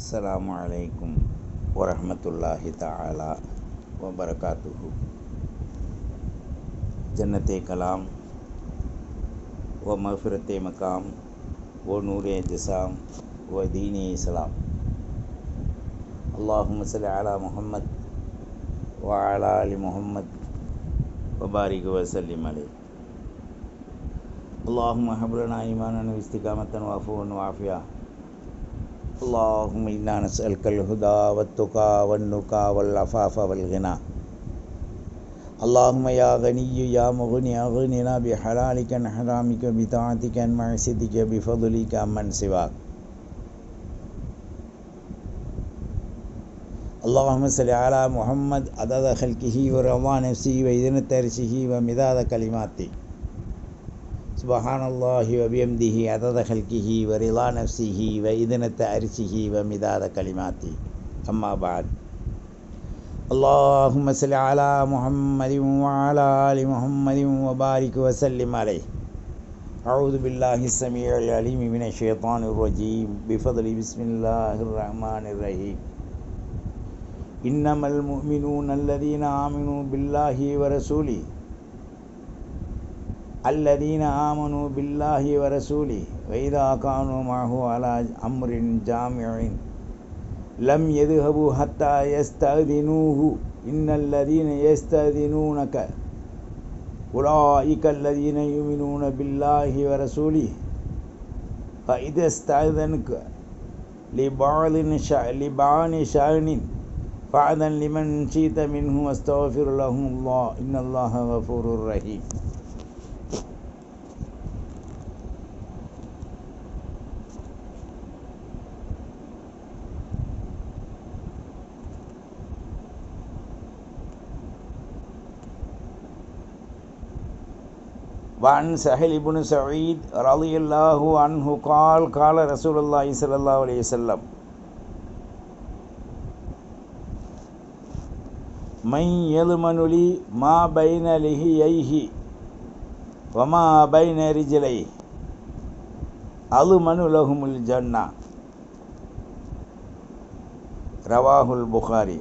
السلام عليكم ورحمة الله تعالى وبركاته. جنة كلام ومغفرة مقام ونور جسام ودين إسلام. اللهم صل على محمد وعلى آل محمد وبارك وسلم عليه. اللهم هب لنا إيمانا واستقامة وعفوا وعافية. اللهم إنا نسألك الهدى والتقى والنقى والعفاف والغنى. اللهم يا غني، يا مغني، أغننا بحلالك، عن حرامك، بطاعتك، عن معصيتك، بفضلك، عمن سواك. اللهم صل على محمد، عدد خلقه، ورضا نفسه وإذن ترشه ومداد كلماته. سبحان الله وبحمده عدد خلقه ورضا نفسه وإذنة عرشه ومداد كلماته أما بعد اللهم صل على محمد وعلى آل محمد وبارك وسلم عليه أعوذ بالله السميع العليم من الشيطان الرجيم بفضل بسم الله الرحمن الرحيم إنما المؤمنون الذين آمنوا بالله ورسوله الذين آمنوا بالله ورسوله وإذا كانوا معه على أمر جامع لم يذهبوا حتى يستأذنوه. إن الذين يستأذنونك أولئك الذين يؤمنون بالله ورسوله فإذا استأذنك لبعض لبعض شأن فأذن لمن شئت منه واستغفر لهم الله. إن الله غفور رحيم. وعن سهل بن سعيد رضي الله عنه قال قال رسول الله صلى الله عليه وسلم من يضمن لي ما بين لحييه وما بين رجليه أضمن لهم الجنة رواه البخاري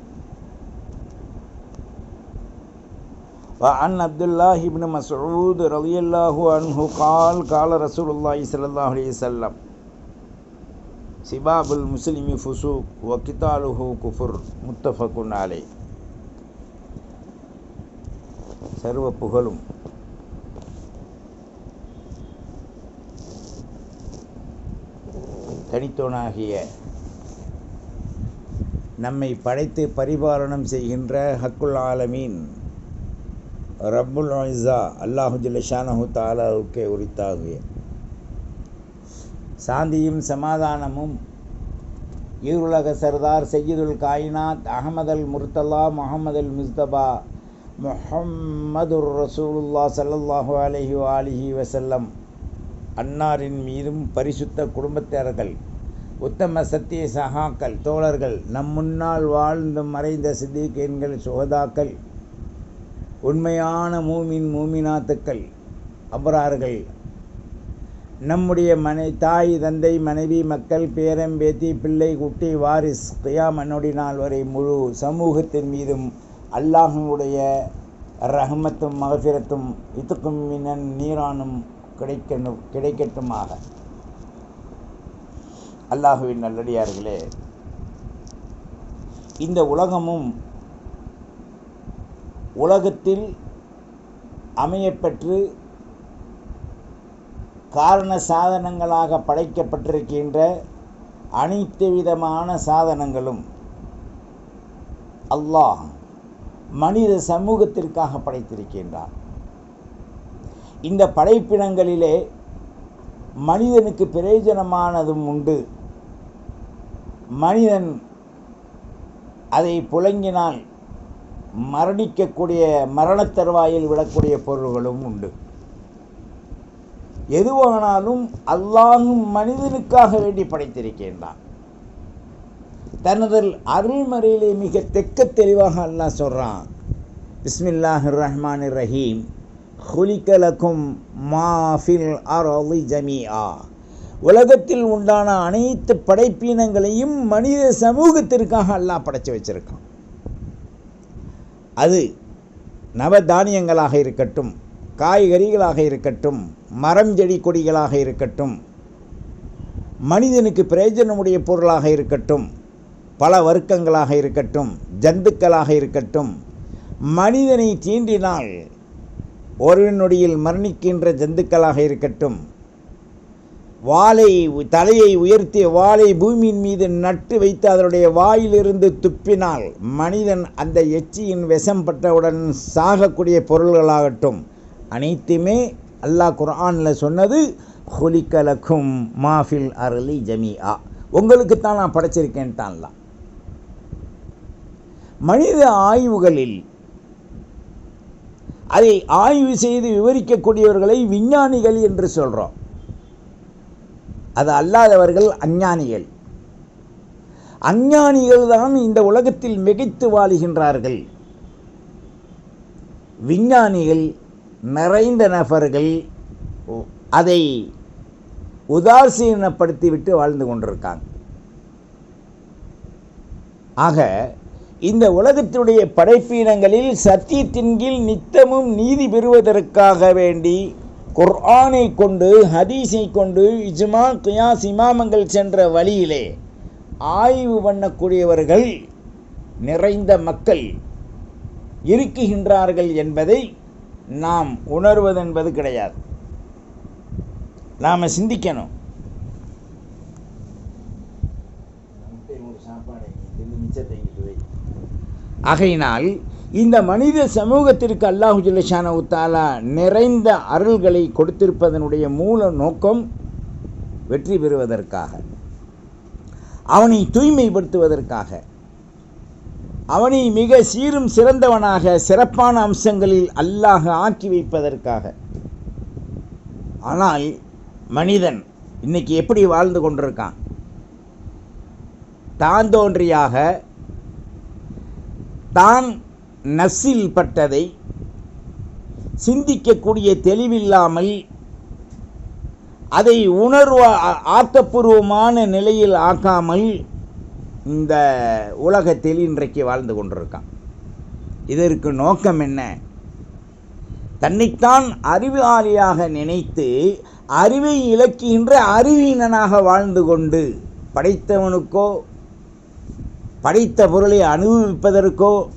وعن عبد الله بن مسعود رضي الله عنه قال قال رسول الله صلى الله عليه وسلم سباب المسلم فسوق وقتاله كفر متفق عليه சர்வ புகழும் தனித்தோனாகிய நம்மை படைத்து பரிபாலனம் செய்கின்ற ஹக்குல் ஆலமீன் ரப்புல் ஐசா அல்லாஹு ஜிலஷானஹு தாலாவுக்கே உரித்தாகிய சாந்தியும் சமாதானமும் ஈருலக சர்தார் சையீதுல் காயினாத் அகமதல் முர்தல்லா முகமதுல் முஸ்தபா முஹம்மதுர் ரசூலுல்லா சல்லல்லாஹு அலஹி அலிஹி வசல்லம் அன்னாரின் மீதும் பரிசுத்த குடும்பத்தார்கள் உத்தம சத்திய சகாக்கள் தோழர்கள் நம் முன்னால் வாழ்ந்து மறைந்த சித்திகேன்கள் சுகதாக்கள் உண்மையான மூமின் மூமினாத்துக்கள் அபரார்கள் நம்முடைய மனை தாய் தந்தை மனைவி மக்கள் பேரம் பேத்தி பிள்ளை குட்டி வாரிஸ் கியாமன்னொடி நாள் வரை முழு சமூகத்தின் மீதும் அல்லாஹனுடைய ரஹமத்தும் மகசிரத்தும் இதுக்கும் மின்னன் நீரானும் கிடைக்கணும் கிடைக்கட்டுமாக. அல்லாஹுவின் நல்லடியார்களே இந்த உலகமும் உலகத்தில் அமையப்பெற்று காரண சாதனங்களாக படைக்கப்பட்டிருக்கின்ற அனைத்து விதமான சாதனங்களும் அல்லாஹ் மனித சமூகத்திற்காக படைத்திருக்கின்றான். இந்த படைப்பினங்களிலே மனிதனுக்கு பிரயோஜனமானதும் உண்டு. மனிதன் அதை புழங்கினால் மரணிக்கக்கூடிய மரணத்தருவாயில் விடக்கூடிய பொருள்களும் உண்டு. எதுவானாலும் அல்லாஹும் மனிதனுக்காக வேண்டி படைத்திருக்கின்றான். தனது அருள்மறையிலே மிக தெக்க தெளிவாக அல்லாஹ் சொல்கிறான் பிஸ்மில்லாஹ் ரஹ்மான் ரஹீம். ஹுலிகலக்கும் மாஃபில் அரோலி ஜமியா உலகத்தில் உண்டான அனைத்து படைப்பினங்களையும் மனித சமூகத்திற்காக அல்லாஹ் படைச்சு வச்சிருக்கான். அது நவதானியங்களாக இருக்கட்டும் காய்கறிகளாக இருக்கட்டும் மரம் செடி கொடிகளாக இருக்கட்டும் மனிதனுக்கு பிரயோஜனமுடைய பொருளாக இருக்கட்டும் பல வர்க்கங்களாக இருக்கட்டும் ஜந்துக்களாக இருக்கட்டும் மனிதனை தீண்டினால் ஒரு நொடியில் மரணிக்கின்ற ஜந்துக்களாக இருக்கட்டும் வாளை தலையை உயர்த்தி வாளை பூமியின் மீது நட்டு வைத்து அதனுடைய வாயிலிருந்து துப்பினால் மனிதன் அந்த எச்சியின் விஷம் பட்டவுடன் சாகக்கூடிய பொருள்களாகட்டும். அனைத்துமே அல்லாஹ் குர்ஆனில் சொன்னது ஹொலிக்கலக்கும் மாஃபில் அருளி ஜமியா உங்களுக்குத்தான் நான் படைச்சிருக்கேன்ட்டான்லாம் மனித ஆய்வுகளில் அதை ஆய்வு செய்து விவரிக்கக்கூடியவர்களை விஞ்ஞானிகள் என்று சொல்கிறோம் அது அல்லாதவர்கள் அஞ்ஞானிகள். அஞ்ஞானிகள் தான் இந்த உலகத்தில் மிகைத்து வாழுகின்றார்கள். விஞ்ஞானிகள் நிறைந்த நபர்கள் அதை உதாசீனப்படுத்திவிட்டு வாழ்ந்து கொண்டிருக்காங்க. ஆக இந்த உலகத்தினுடைய படைப்பீனங்களில் சத்தியத்தின் கீழ் நித்தமும் நீதி பெறுவதற்காக வேண்டி குர்ஆனை கொண்டு ஹதீஸை கொண்டு இஜ்மா கியாஸ் இமாமங்கள் சென்ற வழியிலே ஆய்வு பண்ணக்கூடியவர்கள் நிறைந்த மக்கள் இருக்குகின்றார்கள் என்பதை நாம் உணர்வதென்பது கிடையாது. நாம் சிந்திக்கணும். ஆகையினால் இந்த மனித சமூகத்திற்கு அல்லாஹு ஜுல்லஷான தாலா நிறைந்த அருள்களை கொடுத்திருப்பதனுடைய மூல நோக்கம் வெற்றி பெறுவதற்காக அவனை தூய்மைப்படுத்துவதற்காக அவனை மிக சீரும் சிறந்தவனாக சிறப்பான அம்சங்களில் அல்லாஹ் ஆக்கி வைப்பதற்காக. ஆனால் மனிதன் இன்னைக்கு எப்படி வாழ்ந்து கொண்டிருக்கான்? தான் தோன்றியாக தான் நசில் பட்டதை சிந்திக்கக்கூடிய தெளிவில்லாமல் அதை உணர்வு ஆக்கப்பூர்வமான நிலையில் ஆக்காமல் இந்த உலகத்தில் இன்றைக்கு வாழ்ந்து கொண்டிருக்கான். இதற்கு நோக்கம் என்ன? தன்னைத்தான் அறிவாளியாக நினைத்து அறிவை இலக்குகின்ற அறிவீனனாக வாழ்ந்து கொண்டு படைத்தவனுக்கோ படைத்த பொருளை அனுபவிப்பதற்கோ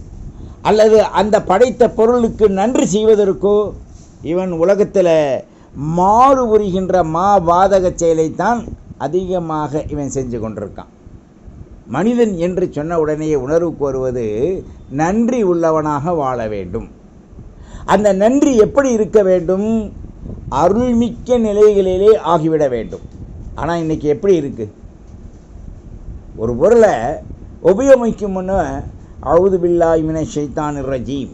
அல்லது அந்த படைத்த பொருளுக்கு நன்றி செய்வதற்கோ இவன் உலகத்தில் மாறு புரிகின்ற மா பாதக செயலைத்தான் அதிகமாக இவன் செஞ்சு கொண்டிருக்கான். மனிதன் என்று சொன்ன உடனே உணர்வுக்கு வருவது நன்றி உள்ளவனாக வாழ வேண்டும். அந்த நன்றி எப்படி இருக்க வேண்டும்? அருள்மிக்க நிலைகளிலே ஆகிவிட வேண்டும். ஆனால் இன்னைக்கு எப்படி இருக்குது ஒரு பொருளை உபயோகிக்கும் முன்ன அவுது பில்லாய் மின ஷைத்தான் ரஜீம்.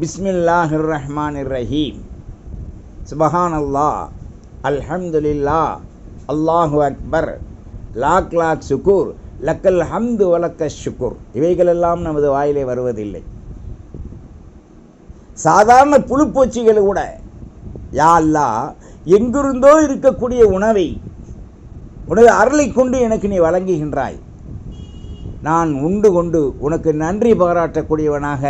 பிஸ்மில்லாஹிர் ரஹ்மான் ரஹீம் சுபஹான் அல்லாஹ் அல்ஹம்துலில்லா அல்லாஹு அக்பர். லாக் லாக் சுக்கூர் லக்கல் ஹம்து வலக்க ஷுக்குர் இவைகளெல்லாம் நமது வாயிலே வருவதில்லை. சாதாரண புழுப்பூச்சிகள் கூட யா அல்லா எங்கிருந்தோ இருக்கக்கூடிய உணவை உனது அருளை கொண்டு எனக்கு நீ வழங்குகின்றாய். நான் உண்டு கொண்டு உனக்கு நன்றி பாராட்டக்கூடியவனாக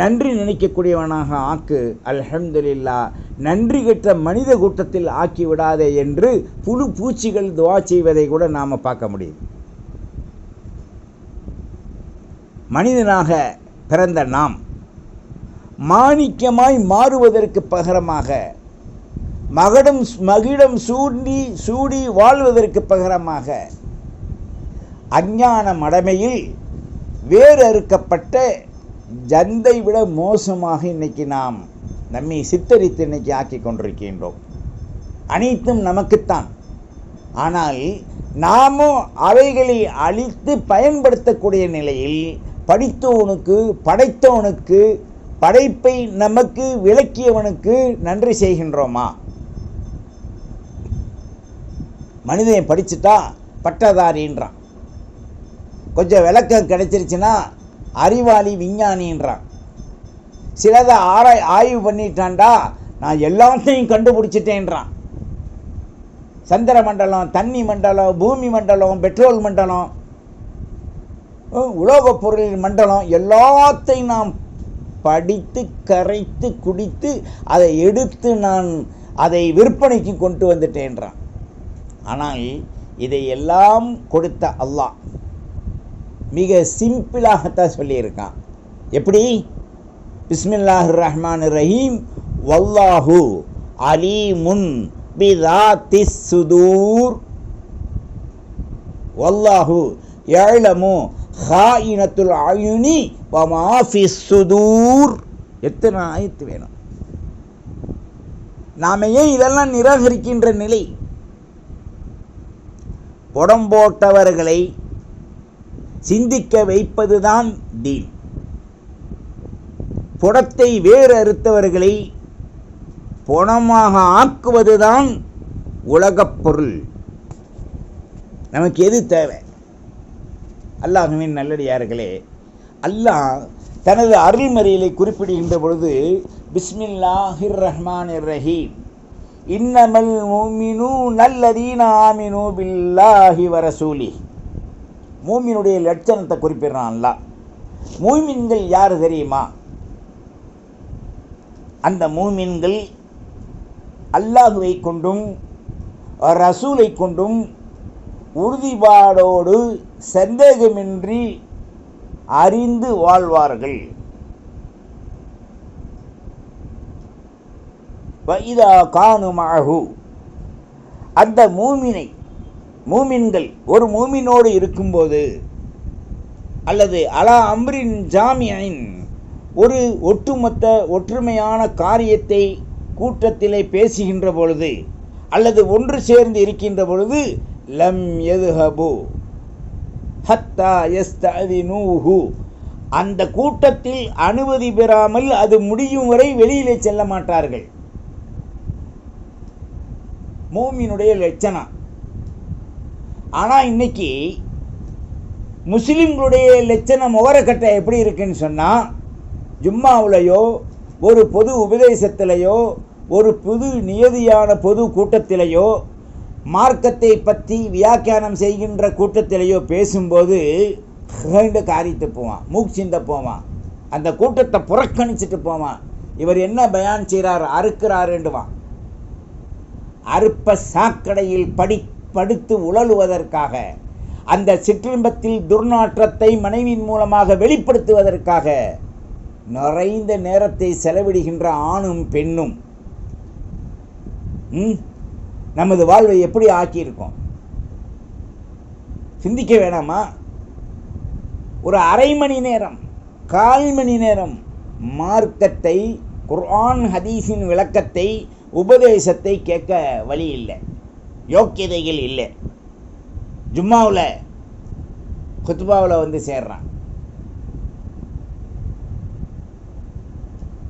நன்றி நினைக்கக்கூடியவனாக ஆக்கு. அல்ஹம்துலில்லா நன்றி கெட்ட மனித கூட்டத்தில் ஆக்கி விடாதே என்று புழு பூச்சிகள் துவா செய்வதை கூட நாம் பார்க்க முடியும். மனிதனாக பிறந்த நாம் மாணிக்கமாய் மாறுவதற்கு பகரமாக மகடம் மகிடம் சூண்டி சூடி வாழ்வதற்கு பகரமாக அஞ்ஞான மடமையில் வேறு அறுக்கப்பட்ட ஜந்தை விட மோசமாக இன்னைக்கு நாம் நம்மை சித்தரித்து இன்னைக்கு ஆக்கி கொண்டிருக்கின்றோம். அனைத்தும் நமக்குத்தான். ஆனால் நாமும் அவைகளை அழித்து பயன்படுத்தக்கூடிய நிலையில் படித்தவனுக்கு படைத்தவனுக்கு படைப்பை நமக்கு விளக்கியவனுக்கு நன்றி செய்கின்றோமா? மனிதன் படிச்சுட்டா பட்டதாரின்றான் கொஞ்சம் விளக்கம் கிடைச்சிருச்சுன்னா அறிவாளி விஞ்ஞானின்றான். சிலதை ஆராய் ஆய்வு பண்ணிட்டான்டா நான் எல்லாத்தையும் கண்டுபிடிச்சிட்டேன்றான். சந்திர மண்டலம் தண்ணி மண்டலம் பூமி மண்டலம் பெட்ரோல் மண்டலம் உலோகப் பொருளின் மண்டலம் எல்லாத்தையும் நாம் படித்து கரைத்து குடித்து அதை எடுத்து நான் அதை விற்பனைக்கு கொண்டு வந்துட்டேன்றான். ஆனால் இதை எல்லாம் கொடுத்த அல்லாஹ். மிக சிம்பிளாகத்தான் சொல்லியிருக்கான். எப்படி? பிஸ்மில்லாஹ் ரஹ்மான் ரஹீம் வல்லாஹு அலீமுன் பிதாத்தி சுதூர். வல்லாஹு ஏழமு ஹாயினத்துல் அயுனி வமாஃபி சுதூர். எத்தனை ஆயத்து வேணும்? நாம ஏன் இதெல்லாம் நிராகரிக்கின்ற நிலை? உடம்போட்டவர்களை சிந்திக்க வைப்பதுதான் தீன் புடத்தை வேறு அறுத்தவர்களை பொணமாக ஆக்குவதுதான் உலகப் பொருள். நமக்கு எது தேவை? அல்லாஹுவின் நல்லடியார்களே அல்லாஹ் தனது அருள்மறியலை குறிப்பிடுகின்ற பொழுது பிஸ்மில்லாஹிர் ரஹ்மான் ரஹீம். இன்னமல் மூமினு நல்லதீன ஆமினு பில்லாஹி வரசூலி மூமினுடைய லட்சணத்தை குறிப்பிடுறான் மூமின்கள் யார் தெரியுமா? அந்த மூமின்கள் அல்லாஹுவை கொண்டும் ரசூலை கொண்டும் உறுதிப்பாடோடு சந்தேகமின்றி அறிந்து வாழ்வார்கள். வைதா காணுமாகு அந்த மூமினை மூமின்கள் ஒரு மூமினோடு இருக்கும்போது அல்லது அலா அம்ரின் ஜாமியின் ஒரு ஒட்டுமொத்த ஒற்றுமையான காரியத்தை கூட்டத்திலே பேசுகின்ற பொழுது அல்லது ஒன்று சேர்ந்து இருக்கின்ற பொழுது லம் எதுஹபு ஹத்தா எஸ்ததினூஹு அந்த கூட்டத்தில் அனுமதி பெறாமல் அது முடியும் வரை வெளியிலே செல்ல மாட்டார்கள். மூமினுடைய லட்சணம். ஆனால் இன்றைக்கி முஸ்லீம்களுடைய லட்சணம் முகரக்கட்டை எப்படி இருக்குன்னு சொன்னால் ஜும்மாவுலையோ ஒரு பொது உபதேசத்திலையோ ஒரு புது நியதியான பொது கூட்டத்திலேயோ மார்க்கத்தை பற்றி வியாக்கியானம் செய்கின்ற கூட்டத்திலேயோ பேசும்போது ரெண்டு காரியத்து போவான் மூக் சிந்த போவான். அந்த கூட்டத்தை புறக்கணிச்சிட்டு போவான். இவர் என்ன பயான் செய்கிறார் அறுக்கிறாருண்டுவான் அறுப்ப சாக்கடையில் படி படுத்து உழலுவதற்காக அந்த சிற்றின்பத்தில் துர்நாற்றத்தை மனைவியின் மூலமாக வெளிப்படுத்துவதற்காக நிறைந்த நேரத்தை செலவிடுகின்ற ஆணும் பெண்ணும் நமது வாழ்வை எப்படி ஆக்கியிருக்கோம்? சிந்திக்க வேணாமா? ஒரு அரை மணி நேரம் கால் மணி நேரம் மார்க்கத்தை குர்ஆன் ஹதீஸின் விளக்கத்தை உபதேசத்தை கேட்க வழி இல்லை. யோக்கியதைகள் இல்லை. ஜும்மாவில் குத்துபாவில் வந்து சேர்றான்.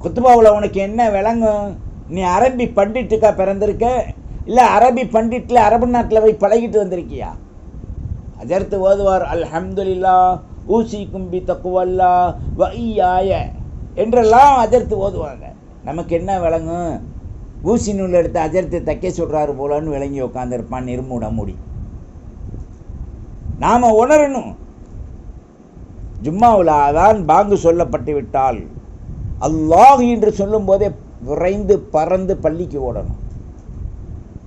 குத்துபாவில் உனக்கு என்ன விளங்கும்? நீ அரபி பண்டிட்டுக்கா பிறந்திருக்க? இல்லை அரபி பண்டிட்டில் அரபு நாட்டில் போய் பழகிட்டு வந்திருக்கியா? அதற்கு ஓதுவார் அல்ஹம்துலில்லா ஊசி கும்பி தக்குவல்லா வையாய என்றெல்லாம் அதற்கு ஓதுவாங்க. நமக்கு என்ன விளங்கும்? ஊசி நூல் எடுத்து அஜர்த்து தைக்க சொல்கிறாரு போலன்னு விளங்கி உட்காந்துருப்பான் நிர்மூட மூடி. நாம் உணரணும். ஜும்மாவில் அதான் பாங்கு சொல்லப்பட்டு விட்டால் அல்லாஹ் என்று சொல்லும்போதே விரைந்து பறந்து பள்ளிக்கு ஓடணும்.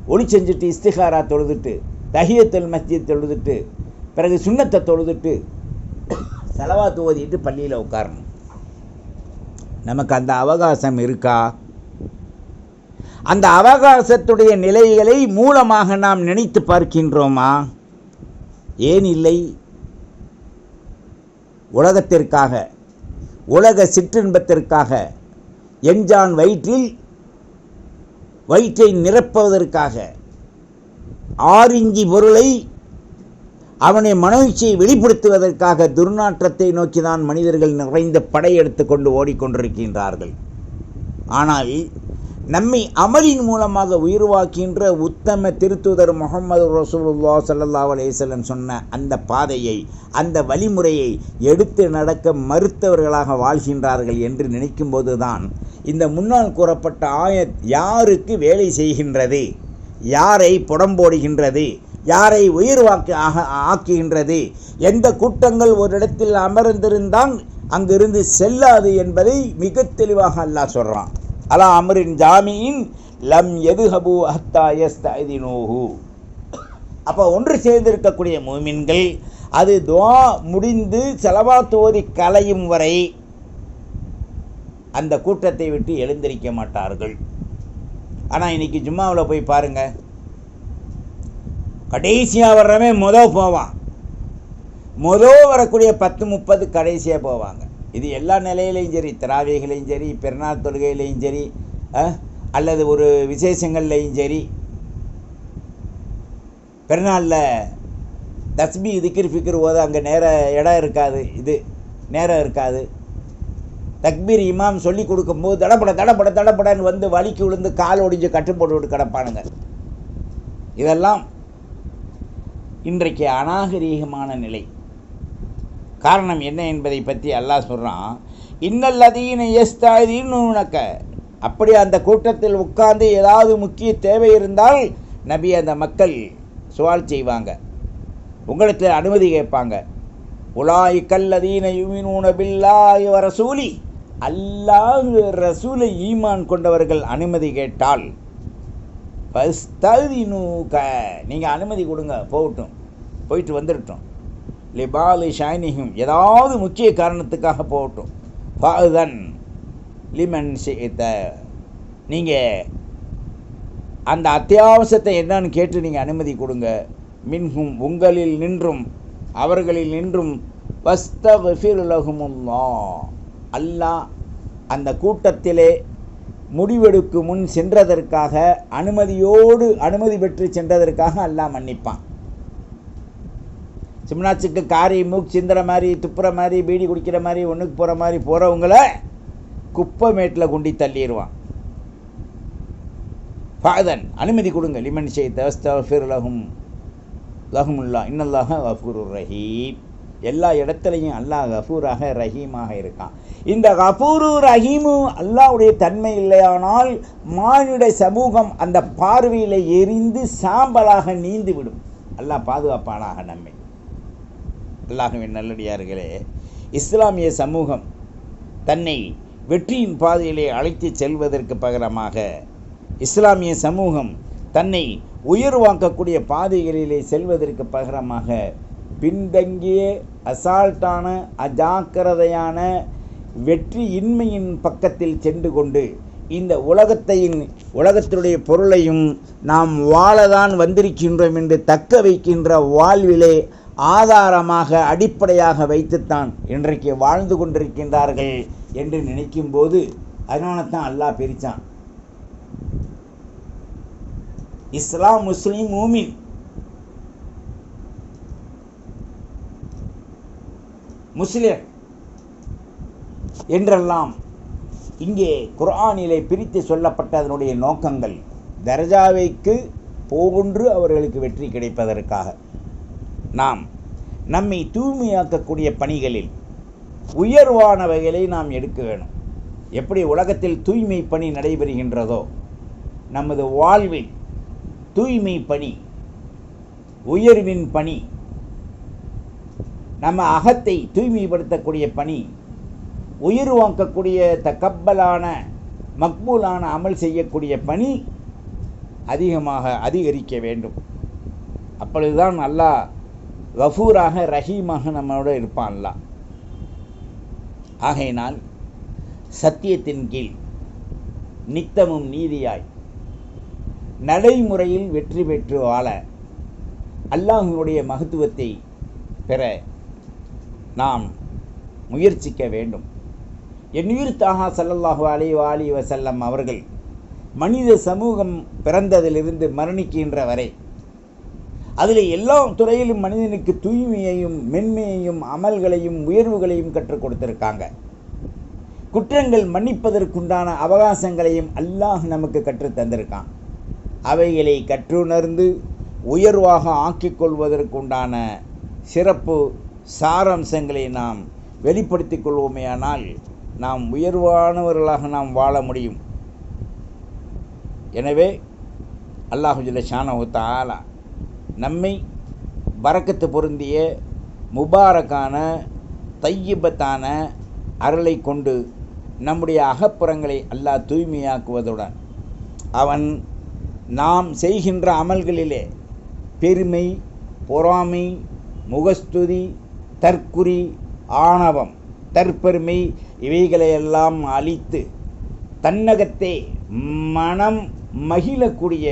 ஒளி செஞ்சுட்டு இஸ்திகாரா தொழுதுட்டு தஹியத்தல் மஸ்ஜித் தொழுதுட்டு பிறகு சுண்ணத்தை தொழுதுட்டு செலவாத்து ஓதிட்டு பள்ளியில் உட்காரணும். நமக்கு அந்த அவகாசம் இருக்கா? அந்த அவகாசத்துடைய நிலைகளை மூலமாக நாம் நினைத்து பார்க்கின்றோமா? ஏன் இல்லை? உலகத்திற்காக உலக சிற்றின்பத்திற்காக எஞ்சான் வயிற்றில் வயிற்றை நிரப்புவதற்காக ஆரிஞ்சி பொருளை அவனை மனோச்சியை வெளிப்படுத்துவதற்காக துர்நாற்றத்தை நோக்கிதான் மனிதர்கள் நிறைந்த படையெடுத்து கொண்டு ஓடிக்கொண்டிருக்கின்றார்கள். ஆனால் நம்மை அமலின் மூலமாக உயிர்வாக்கின்ற உத்தம திருத்துதர் முகமது ரசூலுல்லா சல்லா அலைஹி சொன்ன அந்த பாதையை அந்த வழிமுறையை எடுத்து நடக்க மறுத்தவர்களாக வாழ்கின்றார்கள் என்று நினைக்கும்போது தான் இந்த முன்னால் கூறப்பட்ட ஆயத் யாருக்கு வேலை செய்கின்றது? யாரை புடம்போடுகின்றது யாரை உயிர்வாக்கி ஆக ஆக்குகின்றது? எந்த கூட்டங்கள் ஒரு இடத்தில் அமர்ந்திருந்தால் அங்கிருந்து செல்லாது என்பதை மிக தெளிவாக அல்லாஹ் சொல்கிறான் அலா அமரின் ஜாமியின் லம் எதுஹபு ஹத்தா நோஹு அப்போ ஒன்று சேர்ந்திருக்கக்கூடிய மூமின்கள் அது துவா முடிந்து செலவாத்து ஓதி கலையும் வரை அந்த கூட்டத்தை விட்டு எழுந்திருக்க மாட்டார்கள். ஆனால் இன்னைக்கு ஜும்மாவில் போய் பாருங்கள் கடைசியாக வர்றவன் மொதல் போவான். மொதல் வரக்கூடிய பத்து முப்பது கடைசியாக போவாங்க. இது எல்லா நிலையிலையும் சரி திராவிகளையும் சரி பெருநாள் தொழுகையிலையும் சரி அல்லது ஒரு விசேஷங்கள்லையும் சரி. பெருநாளில் தஸ்பி திக்கிர் ஃபிக்கிர் போது அங்கே நேர இடம் இருக்காது இது நேரம் இருக்காது. தக்பீர் இமாம் சொல்லி கொடுக்கும்போது தடப்பட தடப்பட தடப்படன்னு வந்து வலிக்கு விழுந்து கால் ஒடிஞ்சு கட்டுப்போட்டு விட்டு கிடப்பானுங்க. இதெல்லாம் இன்றைக்கு அநாகரீகமான நிலை. காரணம் என்ன என்பதை பற்றி அல்லாஹ் சொல்கிறான் இன்னல்லதீன எஸ்தாதீன்னு உனக்க. அப்படி அந்த கூட்டத்தில் உட்கார்ந்து ஏதாவது முக்கிய தேவை இருந்தால் நபி அந்த மக்கள் சுவால் செய்வாங்க. உங்களுக்கு அனுமதி கேட்பாங்க. உலாய் கல்லதீன யுமினூன பில்லாய் வர ரசூலி. அல்லாஹ் ரசூலை ஈமான் கொண்டவர்கள் அனுமதி கேட்டால் ஃபஸ்ததினூக நீங்கள் அனுமதி கொடுங்க போகட்டும். போயிட்டு வந்துடட்டும் லிபாலி ஷைனிஹும். ஏதாவது முக்கிய காரணத்துக்காக போகட்டும். ஃபாதன் லிமன் ஷிஇத்த நீங்கள் அந்த அத்தியாவசியத்தை என்னன்னு கேட்டு நீங்கள் அனுமதி கொடுங்க. மின்ஹும் உங்களில் நின்றும் அவர்களில் நின்றும் வஸ்தகுமுல்லா அல்லாஹ் அந்த கூட்டத்திலே முடிவெடுக்கு முன் சென்றதற்காக அனுமதியோடு அனுமதி பெற்று சென்றதற்காக அல்லாஹ் மன்னிப்பான். சிம்னாச்சுக்கு காரி மூக் சிந்துற மாதிரி துப்புற மாதிரி பீடி குடிக்கிற மாதிரி ஒன்றுக்கு போகிற மாதிரி போகிறவங்கள குப்பை மேட்டில் குண்டி தள்ளிடுவான் ஃபாதன் அனுமதி கொடுங்க. லிமன் ஷே தஸ்தஃபிர் லஹும் லஹுமுல்லா இன்னல்லாக கஃபூர் ரஹீம். எல்லா இடத்துலையும் அல்லாஹ் கஃபூராக ரஹீமாக இருக்கான். இந்த கஃபூரு ரஹீமு அல்லாஹ்வுடைய தன்மை இல்லையானால் மானுட சமூகம் அந்த பார்வையில் எரிந்து சாம்பலாக நீந்து விடும் அல்லாஹ் பாதுகாப்பானாக நம்மை. அல்லாஹுவின் நல்லடியார்களே இஸ்லாமிய சமூகம் தன்னை வெற்றியின் பாதையிலே அழைத்து செல்வதற்கு பகரமாக இஸ்லாமிய சமூகம் தன்னை உயர்வாக்கக்கூடிய பாதைகளிலே செல்வதற்கு பகரமாக பின்தங்கிய அசால்ட்டான அஜாக்கிரதையான வெற்றி இன்மையின் பக்கத்தில் சென்று கொண்டு இந்த உலகத்தையும் உலகத்தினுடைய பொருளையும் நாம் வாழதான் வந்திருக்கின்றோம் என்று தக்க வைக்கின்ற வாழ்விலே ஆதாரமாக அடிப்படையாக வைத்துத்தான் இன்றைக்கு வாழ்ந்து கொண்டிருக்கின்றார்கள் என்று நினைக்கும் போது அதனால தான் அல்லாஹ் பிரித்தான் இஸ்லாம் முஸ்லீம் மூமின். முஸ்லிம் என்றெல்லாம் இங்கே குர்ஆனிலே பிரித்து சொல்லப்பட்ட அதனுடைய நோக்கங்கள் தர்ஜாவைக்கு போன்று அவர்களுக்கு வெற்றி கிடைப்பதற்காக. நாம் நம்மை தூய்மையாக்கக்கூடிய பணிகளில் உயர்வானவைகளை நாம் எடுக்க வேணும் எப்படி உலகத்தில் தூய்மை பணி நடைபெறுகின்றதோ நமது வாழ்வில் தூய்மை பணி உயர்வின் பணி நம்ம அகத்தை தூய்மைப்படுத்தக்கூடிய பணி உயிர்வாக்கக்கூடிய தக்கப்பலான மக்பூலான அமல் செய்யக்கூடிய பணி அதிகமாக அதிகரிக்க வேண்டும். அப்பொழுதுதான் அல்லாஹ் கஃபூராக ரஹீமாக நம்மளோட இருப்பான்லாம் ஆகையினால் சத்தியத்தின் கீழ் நித்தமும் நீதியாய் நடைமுறையில் வெற்றி பெற்று வாழ அல்லாஹினுடைய மகத்துவத்தை பெற நாம் முயற்சிக்க வேண்டும். எண்ணுயிர் தாகா சல்லல்லாஹு அலி வாலி வசல்லம் அவர்கள் மனித சமூகம் பிறந்ததிலிருந்து மரணிக்கின்ற வரை அதில் எல்லா துறையிலும் மனிதனுக்கு தூய்மையையும் மென்மையையும் அமல்களையும் உயர்வுகளையும் கற்றுக் கொடுத்திருக்காங்க. குற்றங்கள் மன்னிப்பதற்குண்டான அவகாசங்களையும் அல்லாஹ் நமக்கு கற்றுத் தந்திருக்கான். அவைகளை கற்றுணர்ந்து உயர்வாக ஆக்கிக் கொள்வதற்குண்டான சிறப்பு சாரம்சங்களை நாம் வெளிப்படுத்திக் கொள்வோமேயானால் நாம் உயர்வானவர்களாக நாம் வாழ முடியும். எனவே அல்லாஹு ஜல்ல ஷானஹு நம்மை பறக்கத்து பொருந்திய முபாரக்கான தையிபத்தான அருளை கொண்டு நம்முடைய அகப்புறங்களை அல்லாஹ் தூய்மையாக்குவதுடன் அவன் நாம் செய்கின்ற அமல்களிலே பெருமை பொறாமை முகஸ்துதி தற்குறி ஆணவம் தற்பெருமை இவைகளையெல்லாம் அழித்து தன்னகத்தே மனம் மகிழக்கூடிய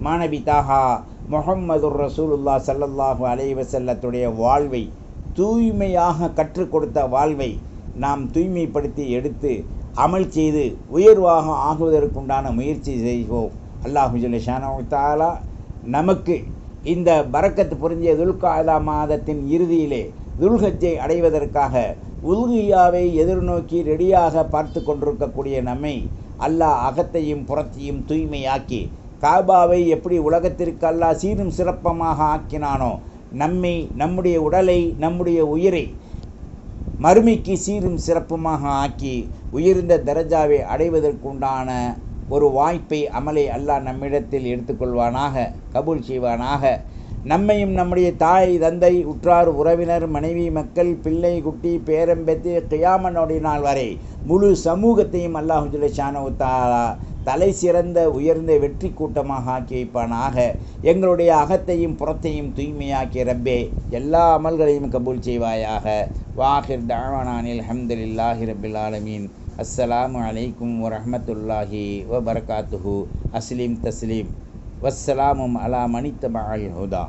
மாணவி தாகா முகம்மது ரசூலுல்லா சல்லல்லாஹு அலைவசல்லத்துடைய வாழ்வை தூய்மையாக கற்றுக் கொடுத்த வாழ்வை நாம் தூய்மைப்படுத்தி எடுத்து அமல் செய்து உயர்வாக ஆகுவதற்குண்டான முயற்சி செய்வோம். அல்லாஹு ஜல்ல நமக்கு இந்த பறக்கத்து புரிஞ்சிய துல்காதா மாதத்தின் இறுதியிலே துல்கஜை அடைவதற்காக உல்கியாவை எதிர்நோக்கி ரெடியாக பார்த்து கொண்டிருக்கக்கூடிய நம்மை அல்லாஹ் அகத்தையும் புறத்தையும் தூய்மையாக்கி காபாவை எப்படி உலகத்திற்கு அல்லாஹ் சீரும் சிறப்பமாக ஆக்கினானோ நம்மை நம்முடைய உடலை நம்முடைய உயிரை மறுமைக்கு சீரும் சிறப்புமாக ஆக்கி உயர்ந்த தரஜாவை அடைவதற்குண்டான ஒரு வாய்ப்பை அமலை அல்லாஹ் நம்மிடத்தில் எடுத்துக்கொள்வானாக கபூல் செய்வானாக. நம்மையும் நம்முடைய தாய் தந்தை உற்றார் உறவினர் மனைவி மக்கள் பிள்ளை குட்டி பேரம்பெத்து கியாமனோடைய நாள் வரை முழு சமூகத்தையும் அல்லாஹு சானவுத்தாரா தலை சிறந்த உயர்ந்த வெற்றி கூட்டமாக ஆக்கி வைப்பானாக எங்களுடைய அகத்தையும் புறத்தையும் தூய்மையாக்கி ரப்பே எல்லா அமல்களையும் கபூல் செய்வாயாக. வாஹிர் தாவானானில் அஹமதுல்லாஹி ரபில் ஆலமீன். அஸ்ஸலாமு அலைக்கும் வரஹமத்துல்லாஹி பரகாத்துஹு அஸ்லீம் தஸ்லீம். வஸ்ஸலாமும் அலா மணித்தபா அல் ஹுதா.